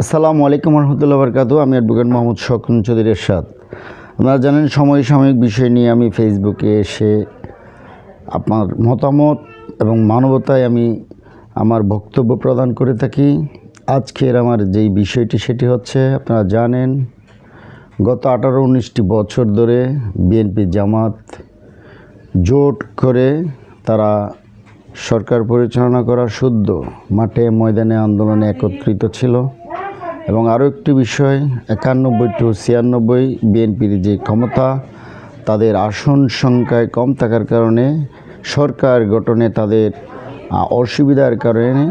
আসসালামু আলাইকুম রহমতুল্লাহ বরকাত আমি অ্যাডভোকেট মোহাম্মদ শকুন চৌধুরী এরশাদ। আপনারা জানেন সময় সাময়িক বিষয় নিয়ে আমি ফেসবুকে এসে আপনার মতামত এবং মানবতায় আমি আমার বক্তব্য প্রদান করে থাকি। আজকের আমার যেই বিষয়টি, সেটি হচ্ছে, আপনারা জানেন, গত আঠারো উনিশটি বছর ধরে বিএনপি জামাত জোট করে তারা সরকার পরিচালনা করা শুদ্ধ মাঠে ময়দানে আন্দোলনে একত্রিত ছিল। এবং আরও একটি বিষয়, একানব্বই টু ছিয়ানব্বই বিএনপির যে ক্ষমতা, তাদের আসন সংখ্যায় কম থাকার কারণে সরকার গঠনে তাদের অসুবিধার কারণে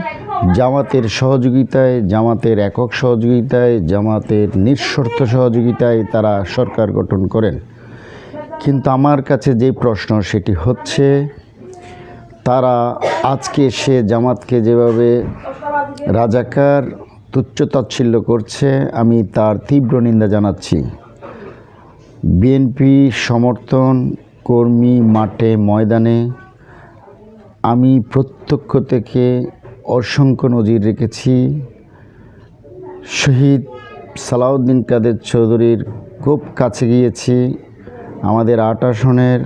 জামাতের সহযোগিতায়, জামাতের একক সহযোগিতায়, জামাতের নিঃশর্ত সহযোগিতায় তারা সরকার গঠন করেন। কিন্তু আমার কাছে যে প্রশ্ন সেটি হচ্ছে, তারা আজকে সে জামাতকে যেভাবে রাজাকার তুচ্ছতাচ্ছিল্য করছে, আমি তার তীব্র নিন্দা জানাচ্ছি। বিএনপি সমর্থন কর্মী মাঠে ময়দানে আমি প্রত্যক্ষ থেকে অসংখ্য নজির রেখেছি। শহীদ সালাউদ্দিন কাদের চৌধুরীর খুব কাছে গিয়েছি। আমাদের আট আসনের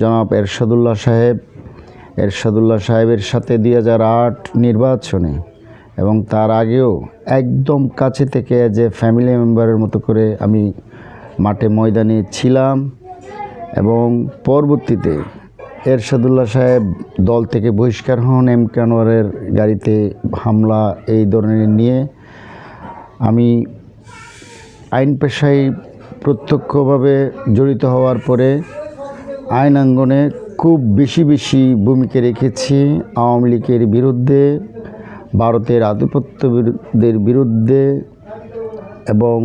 জনাব এরশাদুল্লাহ সাহেব, এরশাদুল্লাহ সাহেবের সাথে দুই হাজার আট নির্বাচনে এবং তার আগেও একদম কাছে থেকে যে ফ্যামিলি মেম্বারের মতো করে আমি মাঠে ময়দানে ছিলাম এবং পরবর্তীতে এরশাদুল্লাহ সাহেব দল থেকে বহিষ্কার হন এম কানোয়ারের গাড়িতে হামলা এই ধরনের নিয়ে। আমি আইন পেশায় প্রত্যক্ষভাবে জড়িত হওয়ার পরে আইন অঙ্গনে খুব বেশি বেশি ভূমিকা রেখেছি আওয়ামী লীগের বিরুদ্ধে। ভারতের আধিপত্যদের বিরুদ্ধে এবং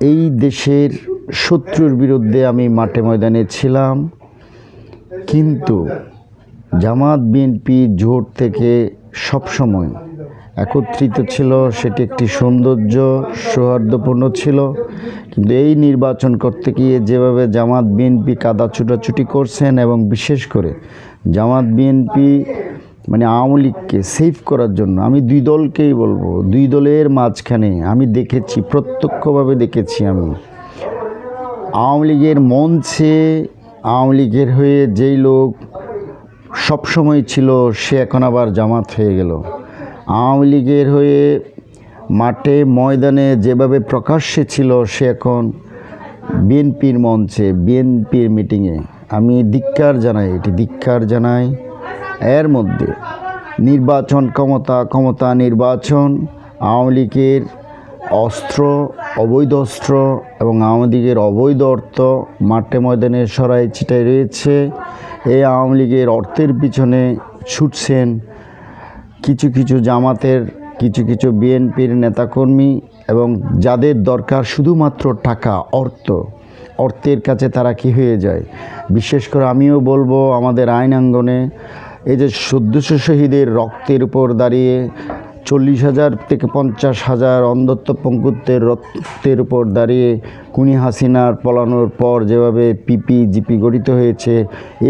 এই দেশের শত্রুর বিরুদ্ধে আমি মাঠে ময়দানে ছিলাম। কিন্তু জামাত বিএনপি জোট থেকে সবসময় একত্রিত ছিল, সেটি একটি সৌন্দর্য, সৌহার্দ্যপূর্ণ ছিল। কিন্তু এই নির্বাচন করতে গিয়ে যেভাবে জামাত বিএনপি কাদা ছুটাছুটি করছেন এবং বিশেষ করে জামাত বিএনপি মানে আওয়ামী লীগকে সেভ করার জন্য, আমি দুই দলকেই বলব, দুই দলের মাঝখানে আমি দেখেছি, প্রত্যক্ষভাবে দেখেছি আমি, আওয়ামী লীগের মঞ্চে, আওয়ামী লীগের হয়ে যেই লোক সবসময় ছিল, সে এখন আবার জামাত হয়ে গেল। আওয়ামী লীগের হয়ে মাঠে, ময়দানে যেভাবে প্রকাশ্যে ছিল, সে এখন বিএনপির মঞ্চে, বিএনপির মিটিংয়ে আমি ধিক্কার জানাই, এটি ধিক্কার জানাই। এর মধ্যে নির্বাচন ক্ষমতা ক্ষমতা নির্বাচন, আওয়ামী লীগের অস্ত্র, অবৈধ অস্ত্র এবং আওয়ামী লীগের অবৈধ অর্থ মাঠে ময়দানে সরাই ছিটাই রয়েছে। এই আওয়ামী লীগের অর্থের পিছনে ছুটছেন কিছু কিছু জামাতের, কিছু কিছু বিএনপির নেতাকর্মী এবং যাদের দরকার শুধুমাত্র টাকা, অর্থ। অর্থের কাছে তারা কি হয়ে যায়? বিশেষ করে আমিও বলব আমাদের আইনাঙ্গনে এই যে সদ্যস্য শহীদের রক্তের উপর দাঁড়িয়ে চল্লিশ হাজার থেকে পঞ্চাশ হাজার অন্ধত্ব পঙ্কুত্বের রক্তের উপর দাঁড়িয়ে কুনি হাসিনার পলানোর পর যেভাবে পিপি জিপি গঠিত হয়েছে,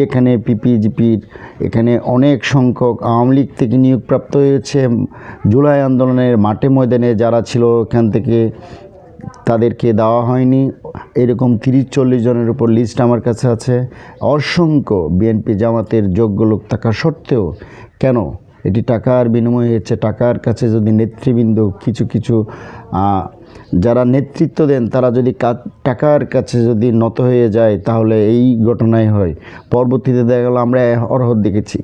এখানে পিপি জিপির এখানে অনেক সংখ্যক আওয়ামী লীগ থেকে নিয়োগপ্রাপ্ত হয়েছে। জুলাই আন্দোলনের মাঠে ময়দানে যারা ছিল, এখান থেকে তাদেরকে দেওয়া হয়নি। এরকম তিরিশ চল্লিশ জনের উপর লিস্ট আমার কাছে আছে। অসংখ্য বিএনপি জামাতের যোগ্য লোক থাকা সত্ত্বেও, কেন? এটি টাকার বিনিময়ে হচ্ছে, টাকার কাছে যদি নেতৃবৃন্দ কিছু কিছু যারা নেতৃত্ব দেন, তারা যদি টাকার কাছে যদি নত হয়ে যায়, তাহলে এই ঘটনাই হয়। পরবর্তীতে দেখা গেল, আমরা অরহর দেখেছি।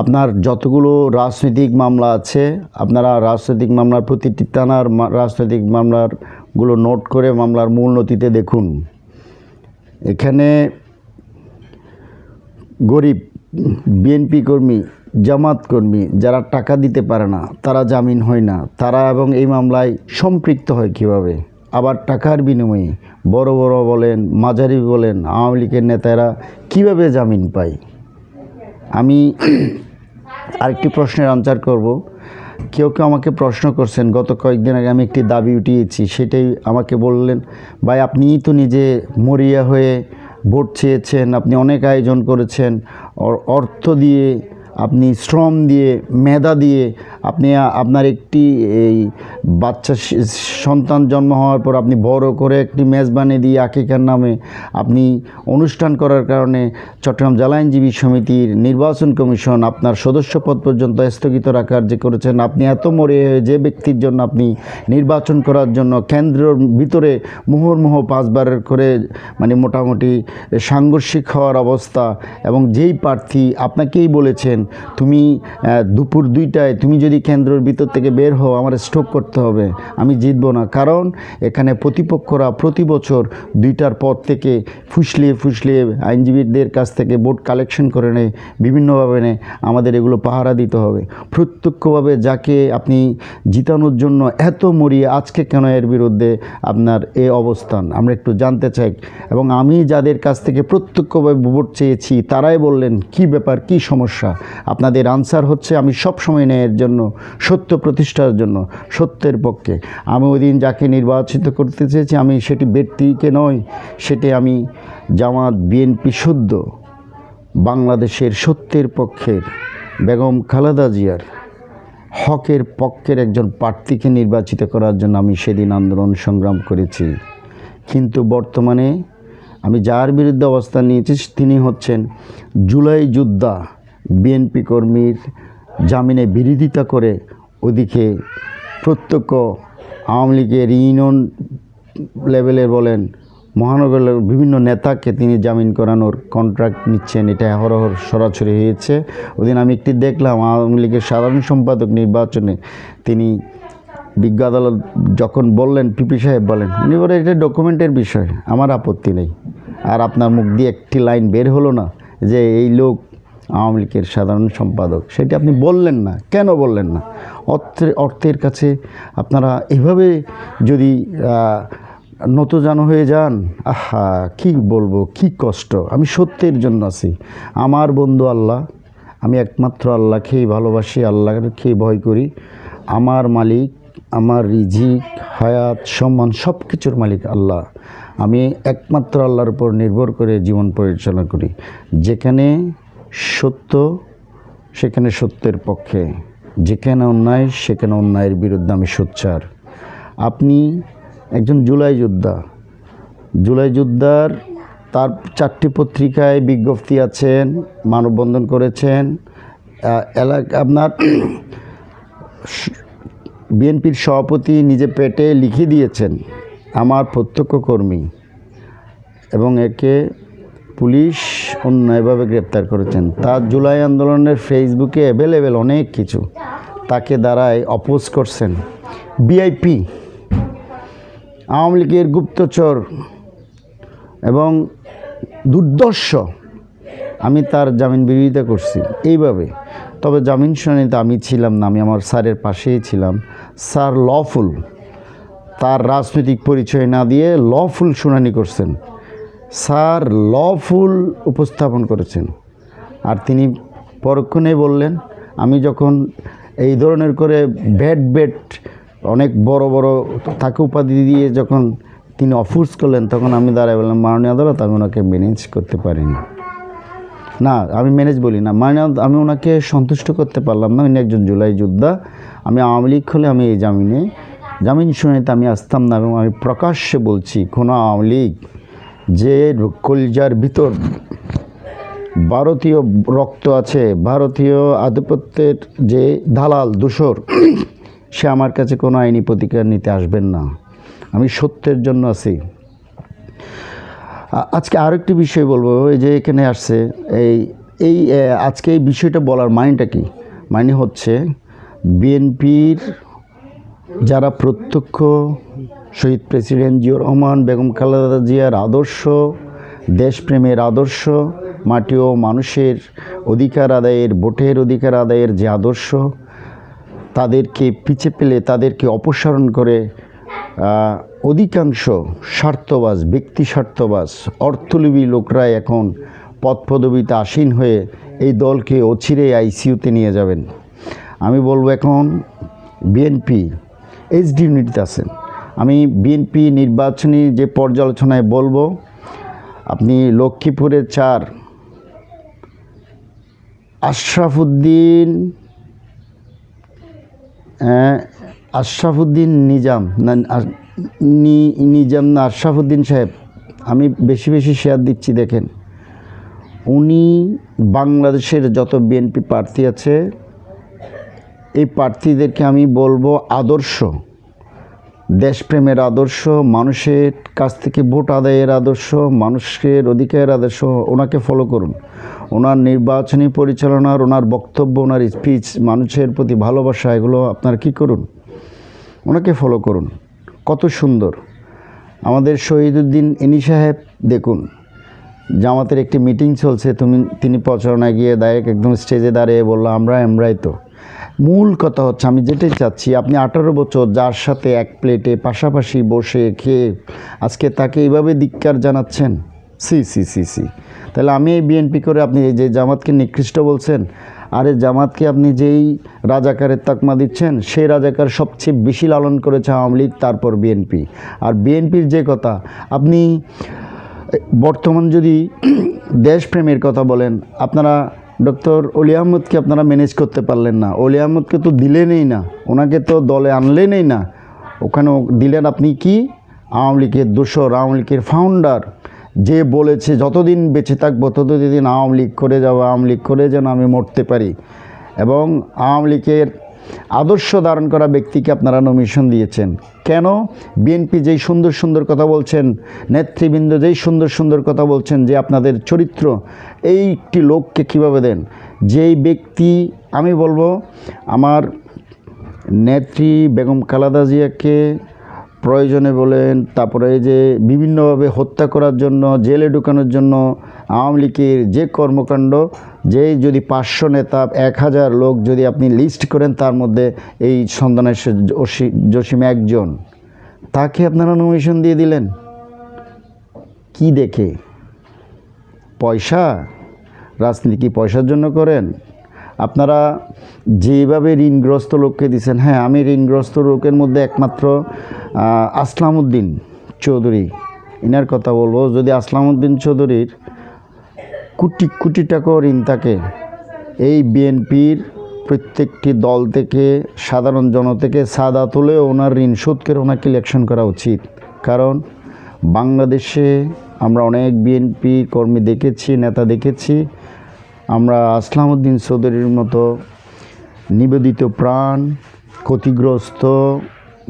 আপনার যতগুলো রাজনৈতিক মামলা আছে, আপনারা রাজনৈতিক মামলার প্রতিটি থানার রাজনৈতিক রাজনৈতিক মামলারগুলো নোট করে মামলার মূল নথিতে দেখুন। এখানে গরিব বিএনপি কর্মী, জামাত কর্মী যারা টাকা দিতে পারে না, তারা জামিন হয় না। তারা এবং এই মামলায় সম্পৃক্ত হয় কীভাবে? আবার টাকার বিনিময়ে বড় বড় বলেন, মাঝারি বলেন, আওয়ামী লীগের নেতারা কীভাবে জামিন পায়? আমি আরেকটি প্রশ্নের আনসার করব। কেউ কেউ আমাকে প্রশ্ন করছেন, গত কয়েকদিন আগে আমি একটি দাবি উঠিয়েছি, সেটাই আমাকে বললেন, ভাই, আপনিই তো নিজে মরিয়া হয়ে ভোট চেয়েছেন, আপনি অনেক আয়োজন করেছেন অর্থ দিয়ে আপনি শ্রম দিয়ে, মেধা দিয়ে আপনি আপনার একটি এই বাচ্চা সন্তান জন্ম হওয়ার পর আপনি বড় করে একটি মেজবানি দিয়ে আকিকার নামে আপনি অনুষ্ঠান করার কারণে চট্টগ্রাম জেলা আইনজীবী সমিতির নির্বাচন কমিশন আপনার সদস্য পদ পর্যন্ত স্থগিত রাখার যে করেছেন, আপনি এত মরে হয়ে যে ব্যক্তির জন্য আপনি নির্বাচন করার জন্য কেন্দ্রের ভিতরে মুহুর্মুহ পাঁচবার করে মানে মোটামুটি সাংঘর্ষিক হওয়ার অবস্থা এবং যেই প্রার্থী আপনাকেই বলেছেন তুমি দুপুর দুইটায় তুমি যদি কেন্দ্রের ভিতর থেকে বের হও, আমার স্ট্রোক করতে হবে। আমি জিতবো না। কারণ এখানে প্রতিপক্ষরা প্রতি বছর দুইটার পর থেকে ফুসলিয়ে ফুসলিয়ে আইনজীবীদের কাছ থেকে ভোট কালেকশন করে নেয়, বিভিন্নভাবে নেয়। আমাদের এগুলো পাহারা দিতে হবে। প্রত্যক্ষভাবে যাকে আপনি জিতানোর জন্য এত মরিয়ে আজকে কেন এর বিরুদ্ধে আপনার এ অবস্থান? আমরা একটু জানতে চাই। এবং আমি যাদের কাছ থেকে প্রত্যক্ষভাবে ভোট চেয়েছি, তারাই বললেন, কি ব্যাপার? কি সমস্যা? আপনাদের আনসার হচ্ছে, আমি সব সময় ন্যায়ের জন্য, সত্য প্রতিষ্ঠার জন্য, সত্যের পক্ষে। আমি ওই দিন যাকে নির্বাচিত করতে চেয়েছি, আমি সেটি ব্যক্তিকে নয়, সেটি আমি জামাত বিএনপি শুদ্ধ বাংলাদেশের সত্যের পক্ষের বেগম খালেদা জিয়ার হকের পক্ষের একজন প্রার্থীকে নির্বাচিত করার জন্য আমি সেদিন আন্দোলন সংগ্রাম করেছি। কিন্তু বর্তমানে আমি যার বিরুদ্ধে অবস্থান নিয়েছি, তিনি হচ্ছেন জুলাই যোদ্ধা বিএনপি কর্মীর জামিনে বিরোধিতা করে ওদিকে প্রত্যক্ষ আওয়ামী লীগের ইউনিয়ন লেভেলের বলেন মহানগরের বিভিন্ন নেতাকে তিনি জামিন করানোর কন্ট্রাক্ট নিচ্ছেন, এটা হরহর সরাসরি হয়েছে। ওদিন আমি একটি দেখলাম, আওয়ামী লীগের সাধারণ সম্পাদক নির্বাচনে তিনি বিজ্ঞ আদালত যখন বললেন পিপি সাহেব বলেন, উনি বলেন এটা ডকুমেন্টের বিষয়, আমার আপত্তি নেই। আর আপনার মুখ দিয়ে একটি লাইন বের হলো না যে এই লোক আওয়ামী লীগের সাধারণ সম্পাদক। সেটি আপনি বললেন না। কেন বললেন না? অর্থের অর্থের কাছে আপনারা এভাবে যদি নতজানো হয়ে যান, আহা, কি বলব, কি কষ্ট। আমি সত্যের জন্য আছি। আমার বন্ধু আল্লাহ, আমি একমাত্র আল্লাহকেই ভালোবাসি আল্লাহকেই ভয় করি। আমার মালিক, আমার রিজিক, হায়াত, সম্মান সব কিছুর মালিক আল্লাহ। আমি একমাত্র আল্লাহর উপর নির্ভর করে জীবন পরিচালনা করি। যেখানে সত্য, সেখানে সত্যের পক্ষে। যেখানে অন্যায় সেখানে অন্যায়ের বিরুদ্ধে আমি সোচ্চার। আপনি একজন জুলাই যোদ্ধা। জুলাই যোদ্ধার তার চারটি পত্রিকায় বিজ্ঞপ্তি আছেন, মানববন্ধন করেছেন। এলাকা আপনার বিএনপির সভাপতি নিজে পেটে লিখে দিয়েছেন, আমার প্রত্যক্ষ কর্মী। এবং একে পুলিশ অন্যায়ভাবে গ্রেপ্তার করেছেন। তার জুলাই আন্দোলনের ফেসবুকে অ্যাভেলেবেল অনেক কিছু। তাকে দ্বারাই অপোজ করছেন বিআইপি আওয়ামী লীগের গুপ্তচর এবং দুর্দর্শ। আমি তার জামিন বিরোধিতা করছি এইভাবে। তবে জামিন শুনানিতে আমি ছিলাম না, আমি আমার স্যারের পাশেই ছিলাম। স্যার লফুল তার রাজনৈতিক পরিচয় না দিয়ে লফুল শুনানি করছেন। স্যার লফুল উপস্থাপন করেছেন। আর তিনি পরক্ষণে বললেন, আমি যখন এই ধরনের করে ব্যাট ব্যাট অনেক বড় বড় তাকে উপাধি দিয়ে যখন তিনি অফোর্স করলেন, তখন আমি দাঁড়ায় বললাম, মাননীয় আদালত, আমি ওনাকে ম্যানেজ করতে পারিনি। না, আমি ম্যানেজ বলি না। মানে আমি ওনাকে সন্তুষ্ট করতে পারলাম না। উনি একজন জুলাই যোদ্ধা। আমি আওয়ামী লীগ হলে আমি এই জামিনে, জামিন শুনানিতে আমি আসতাম না এবং আমি প্রকাশ্যে বলছি, কোনো আওয়ামী লীগ যে কলজার ভিতর ভারতীয় রক্ত আছে, ভারতীয় আধিপত্যের যে দালাল, দূষর, সে আমার কাছে কোনো আইনি প্রতিকার নিতে আসবেন না। আমি সত্যের জন্য আছি। আজকে আরেকটি বিষয় বলব, এই যে এখানে আসছে, এই এই আজকে এই বিষয়টা বলার মানেটা কি? মানে হচ্ছে, বিএনপির যারা প্রত্যক্ষ শহীদ প্রেসিডেন্ট জিয়র রহমান, বেগম খালেদা জিয়ার আদর্শ, দেশপ্রেমের আদর্শ, মাটি ও মানুষের অধিকার আদায়ের, ভোটের অধিকার আদায়ের যে আদর্শ, তাদেরকে পিছে পেলে তাদেরকে অপসারণ করে অধিকাংশ স্বার্থবাজ, ব্যক্তি স্বার্থবাজ, অর্থলোভী লোকরা এখন পদপদবিতে আসীন হয়ে এই দলকে অচিরে আইসিইউতে নিয়ে যাবেন। আমি বলব এখন বিএনপি, এইচডি ইউনিটিতে আছেন। আমি বিএনপি নির্বাচনী যে পর্যালোচনায় বলব আপনি লক্ষ্মীপুরের চার আশরাফুদ্দিন আহ, আশরাফুদ্দিন নিজাম নি- নিজাম না আশরাফুদ্দিন সাহেব আমি বেশি বেশি শেয়ার দিচ্ছি দেখেন। উনি বাংলাদেশের যত বিএনপি প্রার্থী আছে এই প্রার্থীদেরকে আমি বলব আদর্শ। দেশপ্রেমের আদর্শ, মানুষের কাছ থেকে ভোট আদায়ের আদর্শ, মানুষের অধিকারের আদর্শ, ওনাকে ফলো করুন। ওনার নির্বাচনী পরিচালনার, ওনার বক্তব্য, ওনার স্পিচ মানুষের প্রতি ভালোবাসা, এগুলো আপনার কি করুন? ওনাকে ফলো করুন। কত সুন্দর। আমাদের শহীদুদ্দিন ইনি সাহেব, দেখুন, জামাতের একটি মিটিং চলছে, তুমি, তিনি প্রচারণায় গিয়ে ডাইরেক্ট একদম স্টেজে দাঁড়িয়ে বলল আমরা আমরাই তো। মূল কথা হচ্ছে, আমি যেটাই চাচ্ছি, আপনি আঠারো বছর যার সাথে এক প্লেটে পাশাপাশি বসে খেয়ে আজকে তাকে এইভাবে ধিক্কার জানাচ্ছেন? সি সি সি সি। তাহলে আমি এই বিএনপি করে আপনি এই যে জামাতকে নিকৃষ্ট বলছেন, আরে জামাতকে আপনি যেই রাজাকারের তাকমা দিচ্ছেন সেই রাজাকার সবচেয়ে বেশি লালন করেছে আওয়ামী লীগ, তারপর বিএনপি আর বিএনপির যে কথা, আপনি বর্তমান যদি দেশপ্রেমের কথা বলেন, আপনারা ডক্টর অলি আহমদকে আপনারা ম্যানেজ করতে পারলেন না। অলি আহমদকে তো দিলেনই না। ওনাকে তো দলে আনলেনই না। ওখানে দিলেন আপনি কি? আওয়ামী লীগের দোসর আওয়ামী লীগের ফাউন্ডার যে বলেছে, যতদিন বেঁচে থাকব, ততদিন আওয়ামী লীগ করে যাব, আওয়ামী লীগ করে যেন আমি মরতে পারি। এবং আওয়ামী লীগের আদর্শ ধারণ করা ব্যক্তিকে আপনারা নমিশন দিয়েছেন। কেন? বিএনপি যেই সুন্দর সুন্দর কথা বলছেন, নেতৃবৃন্দ যেই সুন্দর সুন্দর কথা বলছেন যে আপনাদের চরিত্র এই একটি লোককে কীভাবে দেন? যেই ব্যক্তি, আমি বলব, আমার নেত্রী বেগম খালাদা জিয়াকে প্রয়োজনে বলেন, তারপরে এই যে বিভিন্নভাবে হত্যা করার জন্য, জেলে ঢুকানোর জন্য আওয়ামী লীগের যে কর্মকাণ্ড যে যদি পাঁচশো নেতা, এক হাজার লোক যদি আপনি লিস্ট করেন, তার মধ্যে এই সন্ধানের জসিম একজন, তাকে আপনারা নমিশন দিয়ে দিলেন? কি দেখে? পয়সা? রাজনীতি কি পয়সার জন্য করেন? আপনারা যেভাবে ঋণগ্রস্ত লোককে দিচ্ছেন হ্যাঁ আমি ঋণগ্রস্ত লোকের মধ্যে একমাত্র আসলামউদ্দিন চৌধুরী। এনার কথা বলব, যদি আসলামউদ্দিন চৌধুরীর কোটি কোটি টাকাও ঋণ থাকে, এই বিএনপির প্রত্যেকটি দল থেকে, সাধারণ জন থেকে সাদা তুলে ওনার ঋণ শোধ করে ওনাকে ইলেকশন করা উচিত। কারণ বাংলাদেশে আমরা অনেক বিএনপি কর্মী দেখেছি, নেতা দেখেছি আমরা আসলামউদ্দিন চৌধুরীর মতো নিবেদিত প্রাণ, ক্ষতিগ্রস্ত,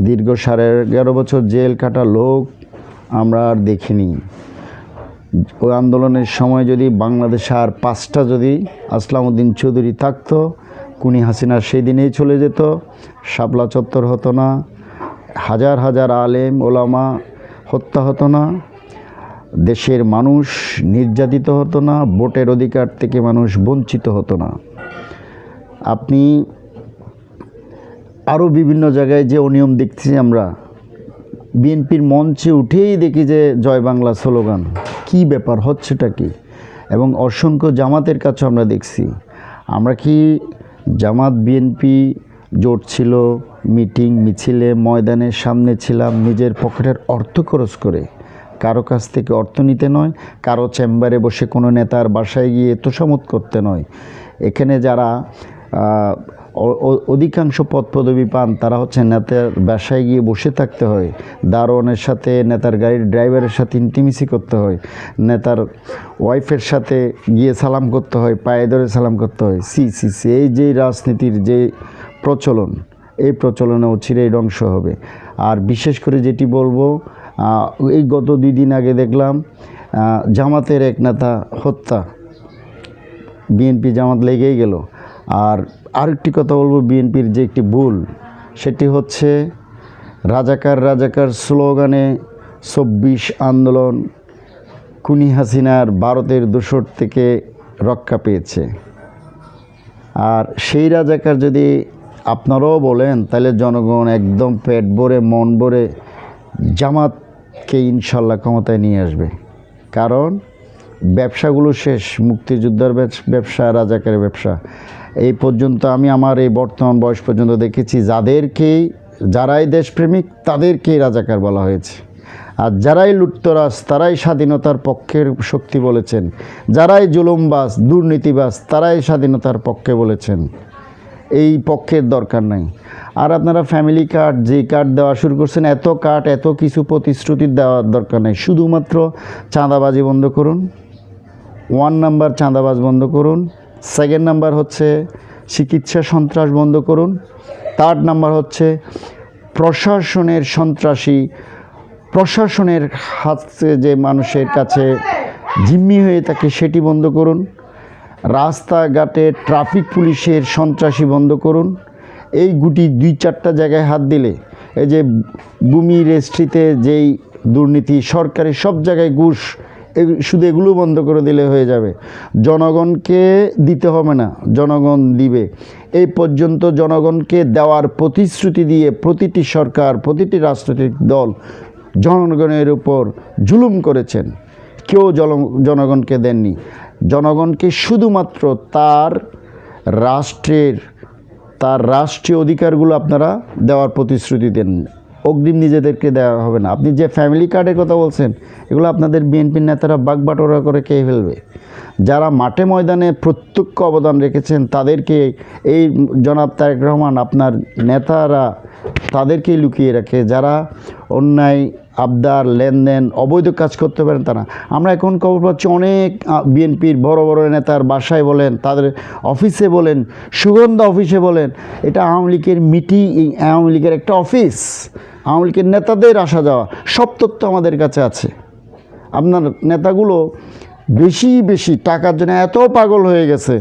দীর্ঘ সাড়ে এগারো বছর জেল কাটা লোক আমরা আর দেখিনি। ওই আন্দোলনের সময় যদি বাংলাদেশে আর পাঁচটা যদি আসলামউদ্দিন চৌধুরী থাকতো কুনি হাসিনা সেই দিনেই চলে যেত। শাপলা চত্বর হতো না, হাজার হাজার আলেম, ওলামা হত্যা হতো না। দেশের মানুষ নির্যাতিত হতো না, ভোটের অধিকার থেকে মানুষ বঞ্চিত হতো না। আপনি আরও বিভিন্ন জায়গায় যে অনিয়ম দেখছি আমরা, বিএনপির মঞ্চে উঠেই দেখি যে জয় বাংলা স্লোগান। কি ব্যাপার, হচ্ছেটা কি? এবং অসংখ্য জামাতের কাছে আমরা দেখছি। আমরা কি জামাত বিএনপি জোট ছিল, মিটিং, মিছিলে, ময়দানের সামনে ছিলাম, নিজের পকেটের অর্থ খরচ করে? কারও কাছ থেকে অর্থ নিতে নয়, কারও চেম্বারে বসে কোনো নেতার বাসায় গিয়ে তোষামত করতে নয়। এখানে যারা অধিকাংশ পদ পদবি পান, তারা হচ্ছে নেতার বাসায় গিয়ে বসে থাকতে হয়। দারোয়ানের সাথে, নেতার গাড়ির ড্রাইভারের সাথে ইন্টিমিসি করতে হয়। নেতার ওয়াইফের সাথে গিয়ে সালাম করতে হয়, পায়ে ধরে সালাম করতে হয়। সি সি সি, এই যে রাজনীতির যে প্রচলন এই প্রচলনে অচিরেই ধ্বংস হবে। আর বিশেষ করে যেটি বলব এই গত দুই দিন আগে দেখলাম জামাতের এক নেতা হত্যা। বিএনপি জামাত লেগেই গেল। আর আরেকটি কথা বলব, বিএনপির যে একটি ভুল, সেটি হচ্ছে রাজাকার রাজাকার স্লোগানে চব্বিশ আন্দোলন কুনি হাসিনার ভারতের দোসর থেকে রক্ষা পেয়েছে। আর সেই রাজাকার যদি আপনারাও বলেন, তাহলে জনগণ একদম পেট ভরে, মন ভরে জামাতকে ইনশাল্লাহ ক্ষমতায় নিয়ে আসবে। কারণ ব্যবসাগুলো শেষ, মুক্তিযোদ্ধার ব্যবস- রাজাকারের ব্যবসা। এই পর্যন্ত আমি আমার এই বর্তমান বয়স পর্যন্ত দেখেছি, যাদেরকেই, যারাই দেশপ্রেমিক, তাদেরকেই রাজাকার বলা হয়েছে। আর যারাই লুটতরাজ, তারাই স্বাধীনতার পক্ষের শক্তি বলেছেন। যারাই জুলুমবাস দুর্নীতিবাস তারাই স্বাধীনতার পক্ষে বলেছেন। এই পক্ষের দরকার নাই। আর আপনারা ফ্যামিলি কার্ড যে কার্ড দেওয়া শুরু করছেন, এত কার্ড এত কিছু প্রতিশ্রুতি দেওয়ার দরকার নেই। শুধুমাত্র চাঁদাবাজি বন্ধ করুন ওয়ান নাম্বার চাঁদাবাজ বন্ধ করুন সেকেন্ড নাম্বার হচ্ছে চিকিৎসা সন্ত্রাস বন্ধ করুন থার্ড নাম্বার হচ্ছে প্রশাসনের সন্ত্রাসী, প্রশাসনের হাতে যে মানুষের কাছে জিম্মি হয়ে থাকে, সেটি বন্ধ করুন। রাস্তাঘাটে ট্রাফিক পুলিশের সন্ত্রাসী বন্ধ করুন। এই গুটি দুই চারটা জায়গায় হাত দিলে এই যে ভূমি রেস্ট্রিতে যেই দুর্নীতি সরকারি সব জায়গায় ঘুষ শুধু এগুলো বন্ধ করে দিলে হয়ে যাবে। জনগণকে দিতে হবে না, জনগণ দিবে। এই পর্যন্ত জনগণকে দেওয়ার প্রতিশ্রুতি দিয়ে প্রতিটি সরকার, প্রতিটি রাজনৈতিক দল জনগণের উপর জুলুম করেছেন। কেউ জন- জনগণকে দেননি। জনগণকে শুধুমাত্র তার রাষ্ট্রের, তার রাষ্ট্রীয় অধিকারগুলো আপনারা দেওয়ার প্রতিশ্রুতি দেন? অগ্রিম নিজেদেরকে দেওয়া হবে না। আপনি যে ফ্যামিলি কার্ডের কথা বলছেন, এগুলো আপনাদের বিএনপির নেতারা বাগবাটোরা করে খেয়ে ফেলবে। যারা মাঠে ময়দানে প্রত্যক্ষ অবদান রেখেছেন, তাদেরকে এই জনাব তারেক রহমান, আপনার নেতারা তাদেরকেই লুকিয়ে রাখে। যারা অন্যায় আবদার, লেনদেন, অবৈধ কাজ করতে পারেন তারা। আমরা এখন খবর পাচ্ছি অনেক বিএনপির বড় বড় নেতার বাসায় বলেন, তাদের অফিসে বলেন, সুগন্ধা অফিসে বলেন, এটা আওয়ামী লীগের মিটিং আওয়ামী লীগের একটা অফিস আওয়ামী লীগের নেতাদের আসা যাওয়া, সব তথ্য আমাদের কাছে আছে। আপনার নেতাগুলো বেশি বেশি টাকার জন্য এত পাগল হয়ে গেছে,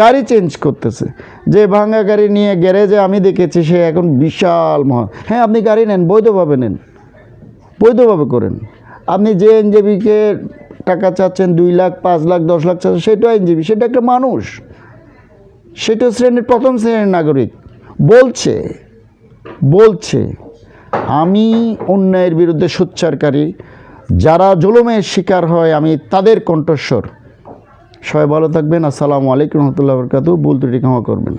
গাড়ি চেঞ্জ করতেছে। যে ভাঙা গাড়ি নিয়ে গ্যারেজে আমি দেখেছি, সে এখন বিশাল মহা। হ্যাঁ আপনি গাড়ি নেন, বৈধভাবে নেন। বৈধভাবে করেন। আপনি যে এনজেবিকে টাকা চাচ্ছেন দুই লাখ, পাঁচ লাখ, দশ লাখ চাচ্ছেন, সেটাও এনজেবি, সেটা একটা মানুষ। সেটা শ্রেণির প্রথম শ্রেণির নাগরিক। বলছে বলছে, আমি অন্যায়ের বিরুদ্ধে সোচ্চারকারী। যারা জুলুমের শিকার হয়, আমি তাদের কণ্ঠস্বর। সবাই ভালো থাকবেন। আসসালামু আলাইকুম রহমতুল্লাহ বরকাতু ভুল ত্রুটি ক্ষমা করবেন।